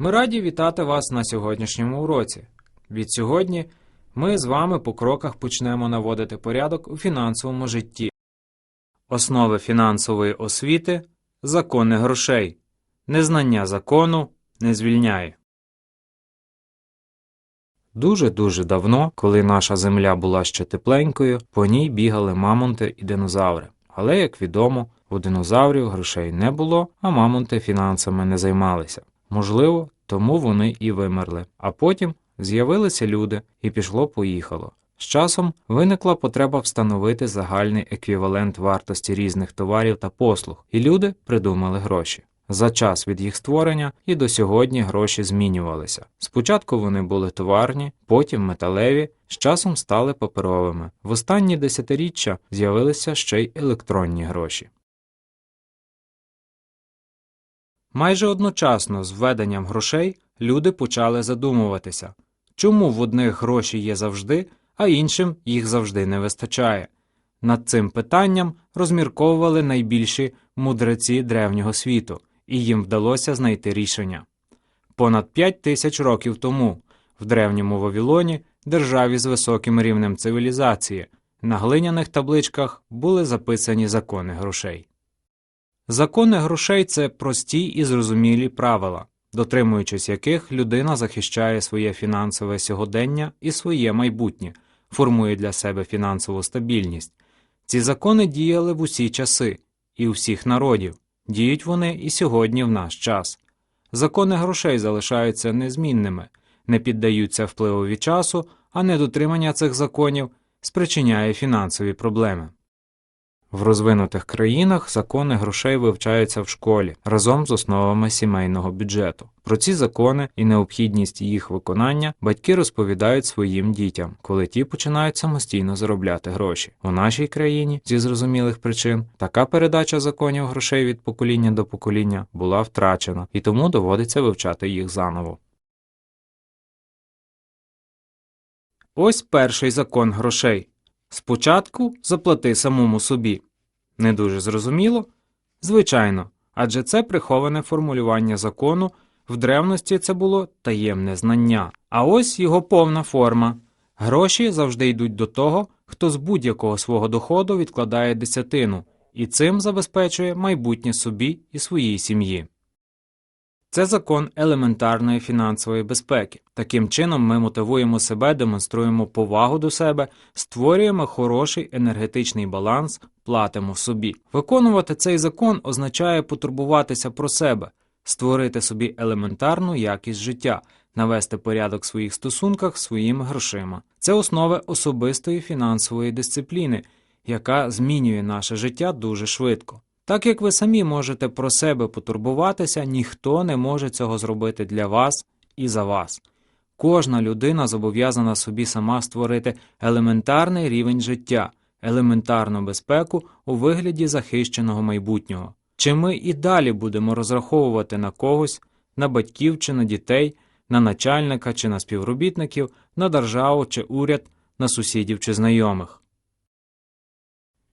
Ми раді вітати вас на сьогоднішньому уроці. Від сьогодні ми з вами по кроках почнемо наводити порядок у фінансовому житті. Основи фінансової освіти закони грошей. Незнання закону не звільняє. Дуже-дуже давно, коли наша земля була ще тепленькою, по ній бігали мамонти і динозаври. Але, як відомо, у динозаврів грошей не було, а мамонти фінансами не займалися. Можливо, тому вони і вимерли. А потім з'явилися люди, і пішло-поїхало. З часом виникла потреба встановити загальний еквівалент вартості різних товарів та послуг, і люди придумали гроші. За час від їх створення і до сьогодні гроші змінювалися. Спочатку вони були товарні, потім металеві, з часом стали паперовими. В останні десятиріччя з'явилися ще й електронні гроші. Майже одночасно з введенням грошей люди почали задумуватися, чому в одних гроші є завжди, а іншим їх завжди не вистачає. Над цим питанням розмірковували найбільші мудреці древнього світу, і їм вдалося знайти рішення. Понад п'ять тисяч років тому в древньому Вавилоні, державі з високим рівнем цивілізації, на глиняних табличках були записані закони грошей. Закони грошей це прості і зрозумілі правила, дотримуючись яких людина захищає своє фінансове сьогодення і своє майбутнє, формує для себе фінансову стабільність. Ці закони діяли в усі часи і у всіх народів, діють вони і сьогодні в наш час. Закони грошей залишаються незмінними, не піддаються впливові часу, а недотримання цих законів спричиняє фінансові проблеми. В розвинутих країнах закони грошей вивчаються в школі разом з основами сімейного бюджету. Про ці закони і необхідність їх виконання батьки розповідають своїм дітям, коли ті починають самостійно заробляти гроші. У нашій країні зі зрозумілих причин така передача законів грошей від покоління до покоління була втрачена, і тому доводиться вивчати їх заново. Ось перший закон грошей. Спочатку заплати самому собі. Не дуже зрозуміло? Звичайно, адже це приховане формулювання закону, в древності це було таємне знання. А ось його повна форма. Гроші завжди йдуть до того, хто з будь-якого свого доходу відкладає десятину, і цим забезпечує майбутнє собі і своїй сім'ї. Це закон елементарної фінансової безпеки. Таким чином ми мотивуємо себе, демонструємо повагу до себе, створюємо хороший енергетичний баланс, платимо собі. Виконувати цей закон означає потурбуватися про себе, створити собі елементарну якість життя, навести порядок в своїх стосунках своїми грошима. Це основи особистої фінансової дисципліни, яка змінює наше життя дуже швидко. Так як ви самі можете про себе потурбуватися, ніхто не може цього зробити для вас і за вас. Кожна людина зобов'язана собі сама створити елементарний рівень життя, елементарну безпеку у вигляді захищеного майбутнього. Чи ми і далі будемо розраховувати на когось, на батьків чи на дітей, на начальника чи на співробітників, на державу чи уряд, на сусідів чи знайомих?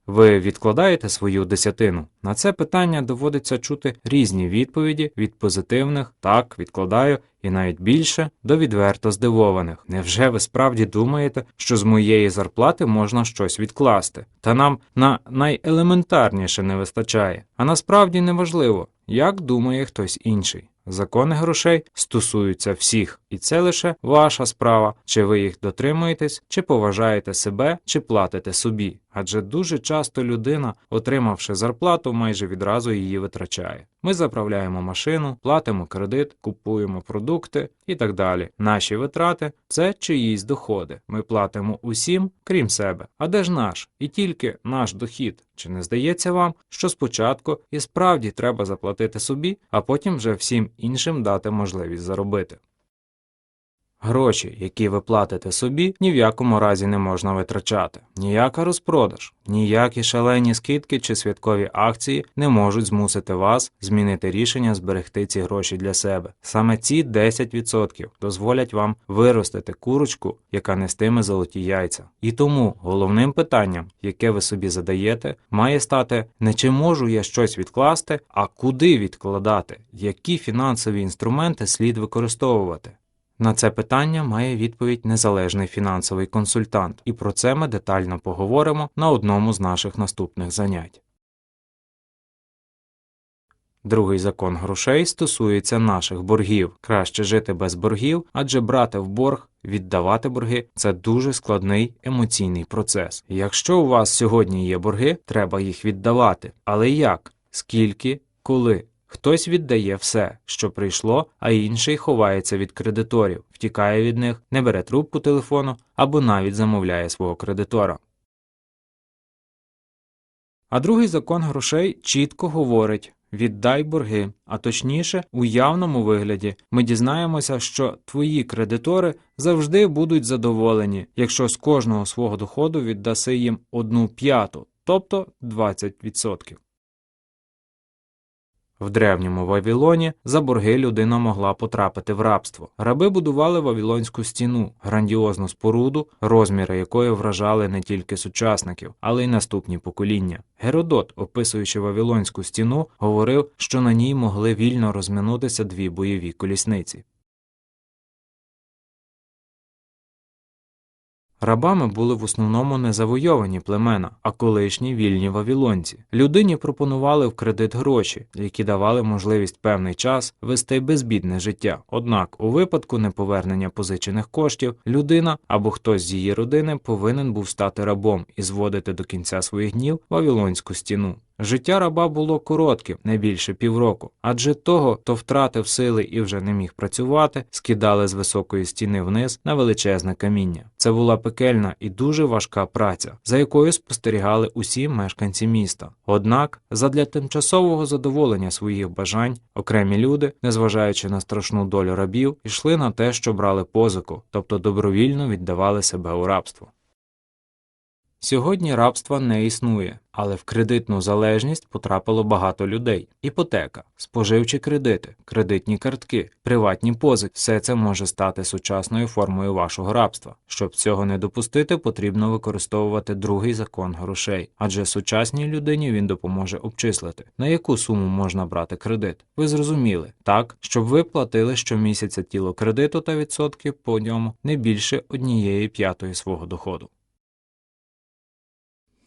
Ви відкладаєте свою десятину? На це питання доводиться чути різні відповіді від позитивних так, відкладаю, і навіть більше до відверто здивованих. Невже ви справді думаєте, що з моєї зарплати можна щось відкласти? Та нам на найелементарніше не вистачає. А насправді неважливо, як думає хтось інший. Закони грошей стосуються всіх, і це лише ваша справа, чи ви їх дотримуєтесь, чи поважаєте себе, чи платите собі. Адже дуже часто людина, отримавши зарплату, майже відразу її витрачає. Ми заправляємо машину, платимо кредит, купуємо продукти і так далі. Наші витрати це чиїсь доходи. Ми платимо усім, крім себе. А де ж наш? І тільки наш дохід. Чи не здається вам, що спочатку і справді треба заплатити собі, а потім вже всім іншим дати можливість заробити? Гроші, які ви платите собі, ні в якому разі не можна витрачати. Ніяка розпродаж, ніякі шалені скидки чи святкові акції не можуть змусити вас змінити рішення зберегти ці гроші для себе. Саме ці 10% дозволять вам виростити курочку, яка нестиме золоті яйця. І тому головним питанням, яке ви собі задаєте, має стати не чи можу я щось відкласти, а куди відкладати, які фінансові інструменти слід використовувати. На це питання має відповідь незалежний фінансовий консультант, і про це ми детально поговоримо на одному з наших наступних занять. Другий закон грошей стосується наших боргів. Краще жити без боргів, адже брати в борг, віддавати борги це дуже складний емоційний процес. Якщо у вас сьогодні є борги, треба їх віддавати. Але як? Скільки, коли? Хтось віддає все, що прийшло, а інший ховається від кредиторів, втікає від них, не бере трубку телефону або навіть замовляє свого кредитора. А другий закон грошей чітко говорить віддай борги, а точніше, у явному вигляді ми дізнаємося, що твої кредитори завжди будуть задоволені, якщо з кожного свого доходу віддаси їм одну п'яту, тобто 20%. В древньому Вавилоні за борги людина могла потрапити в рабство. Раби будували Вавилонську стіну, грандіозну споруду, розміри якої вражали не тільки сучасників, але й наступні покоління. Геродот, описуючи Вавилонську стіну, говорив, що на ній могли вільно розминутися дві бойові колісниці. Рабами були в основному не завойовані племена, а колишні вільні вавілонці. Людині пропонували в кредит гроші, які давали можливість певний час вести безбідне життя. Однак, у випадку неповернення позичених коштів, людина або хтось з її родини повинен був стати рабом і зводити до кінця своїх днів вавілонську стіну. Життя раба було коротким, не більше півроку, адже того, хто втратив сили і вже не міг працювати, скидали з високої стіни вниз на величезне каміння. Це була пекельна і дуже важка праця, за якою спостерігали усі мешканці міста. Однак, задля тимчасового задоволення своїх бажань, окремі люди, незважаючи на страшну долю рабів, йшли на те, що брали позику, тобто добровільно віддавали себе у рабство. Сьогодні рабства не існує, але в кредитну залежність потрапило багато людей. Іпотека, споживчі кредити, кредитні картки, приватні позики все це може стати сучасною формою вашого рабства. Щоб цього не допустити, потрібно використовувати другий закон грошей, адже сучасній людині він допоможе обчислити, на яку суму можна брати кредит. Ви зрозуміли, так, щоб ви платили щомісяця тіло кредиту та відсотки по ньому не більше однієї п'ятої свого доходу.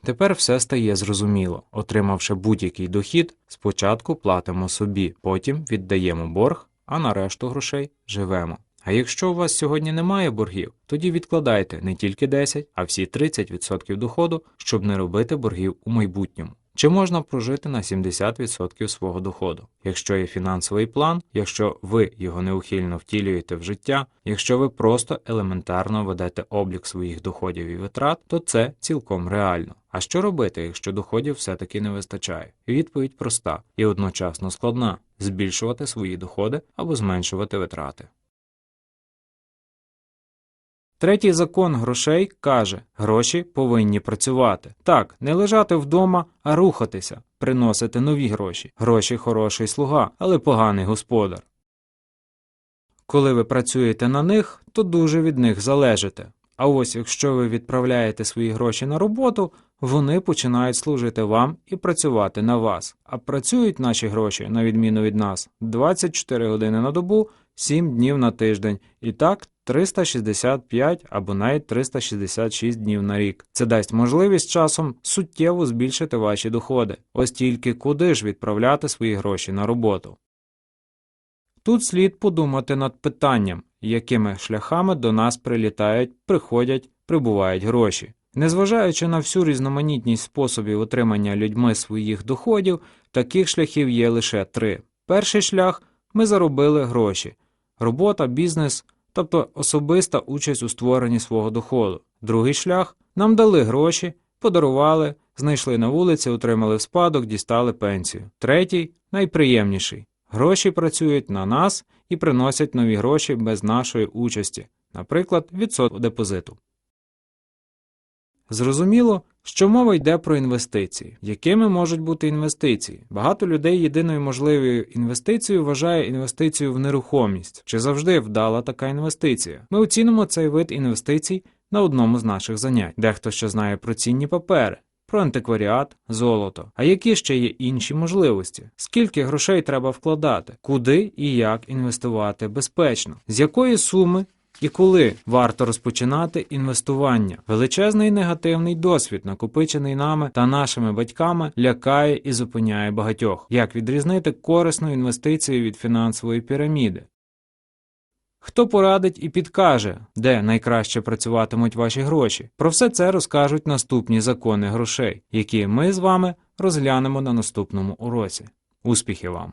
Тепер все стає зрозуміло. Отримавши будь-який дохід, спочатку платимо собі, потім віддаємо борг, а на решту грошей живемо. А якщо у вас сьогодні немає боргів, тоді відкладайте не тільки 10, а всі 30% доходу, щоб не робити боргів у майбутньому. Чи можна прожити на 70% свого доходу? Якщо є фінансовий план, якщо ви його неухильно втілюєте в життя, якщо ви просто елементарно ведете облік своїх доходів і витрат, то це цілком реально. А що робити, якщо доходів все-таки не вистачає? Відповідь проста і одночасно складна збільшувати свої доходи або зменшувати витрати. Третій закон грошей каже, гроші повинні працювати. Так, не лежати вдома, а рухатися, приносити нові гроші. Гроші хороший слуга, але поганий господар. Коли ви працюєте на них, то дуже від них залежите. А ось якщо ви відправляєте свої гроші на роботу, вони починають служити вам і працювати на вас. А працюють наші гроші, на відміну від нас, 24 години на добу, 7 днів на тиждень. І так 365 або навіть 366 днів на рік. Це дасть можливість часом суттєво збільшити ваші доходи. Ось тільки куди ж відправляти свої гроші на роботу. Тут слід подумати над питанням, якими шляхами до нас прилітають, приходять, прибувають гроші. Незважаючи на всю різноманітність способів отримання людьми своїх доходів, таких шляхів є лише три. Перший шлях ми заробили гроші, робота, бізнес, тобто особиста участь у створенні свого доходу. Другий шлях нам дали гроші, подарували, знайшли на вулиці, отримали в спадок, дістали пенсію. Третій найприємніший. Гроші працюють на нас і приносять нові гроші без нашої участі. наприклад, відсоток депозиту. Зрозуміло, що мова йде про інвестиції. Якими можуть бути інвестиції? Багато людей єдиною можливою інвестицією вважає інвестицію в нерухомість. Чи завжди вдала така інвестиція? Ми оцінимо цей вид інвестицій на одному з наших занять. Дехто ще знає про цінні папери. Про антикваріат, золото. А які ще є інші можливості? Скільки грошей треба вкладати? Куди і як інвестувати безпечно? З якої суми і коли варто розпочинати інвестування? Величезний негативний досвід, накопичений нами та нашими батьками, лякає і зупиняє багатьох. Як відрізнити корисну інвестицію від фінансової піраміди? Хто порадить і підкаже, де найкраще працюватимуть ваші гроші? Про все це розкажуть наступні закони грошей, які ми з вами розглянемо на наступному уроці. Успіхів вам!